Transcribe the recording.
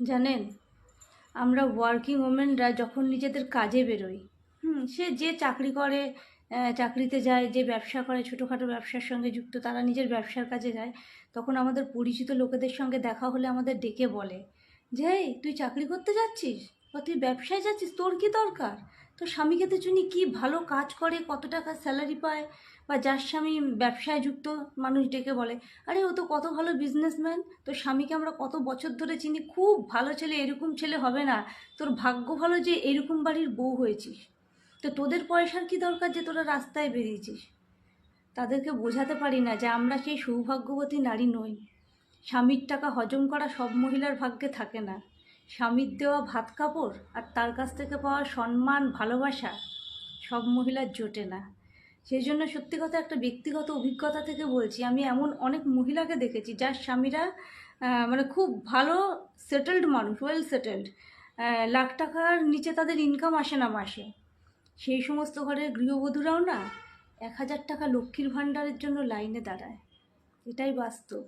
জানেন? আমরা ওয়ার্কিং ওমেনরা যখন নিজেদের কাজে বেরোই হুম সে যে চাকরি করে চাকরিতে যায় যে ব্যবসা করে ছোটোখাটো ব্যবসার সঙ্গে যুক্ত তারা নিজের ব্যবসার কাজে যায় তখন আমাদের পরিচিত লোকেদের সঙ্গে দেখা হলে আমাদের ডেকে বলে যে "এই, তুই চাকরি করতে যাচ্ছিস? বা তুই ব্যবসায় যাচ্ছিস? তোর কি দরকার? তোর স্বামীকে তো শুনি কী ভালো কাজ করে, কত টাকা স্যালারি পায়? বা যার স্বামী ব্যবসায় যুক্ত মানুষ ডেকে বলে, আরে, ও তো কত ভালো বিজনেসম্যান তোর স্বামীকে আমরা কত বছর ধরে চিনি, খুব ভালো ছেলে, এরকম ছেলে হবে না। তোর ভাগ্য ভালো যে এরকম বাড়ির বউ হয়েছিস। তো তোদের পয়সার কি দরকার যে তোরা রাস্তায় বেরিয়েছিস? তাদেরকে বোঝাতে পারি না যে আমরা সেই সৌভাগ্যবতী নারী নই। স্বামীর টাকা হজম করা সব মহিলার ভাগ্যে থাকে না। স্বামীর দেওয়া ভাত কাপড় আর তার কাছ থেকে পাওয়া সম্মান, ভালোবাসা সব মহিলার জোটে না। সেই জন্য সত্যি কথা একটা ব্যক্তিগত অভিজ্ঞতা থেকে বলছি, আমি এমন অনেক মহিলাকে দেখেছি যার স্বামীরা মানে খুব ভালো সেটেলড মানুষ ওয়েল সেটেলড লাখ টাকার নিচে তাদের ইনকাম আসে না মাসে। সেই সমস্ত ঘরের গৃহবধূরাও না এক হাজার টাকা লক্ষ্মীর ভাণ্ডারের জন্য লাইনে দাঁড়ায়। এটাই বাস্তব।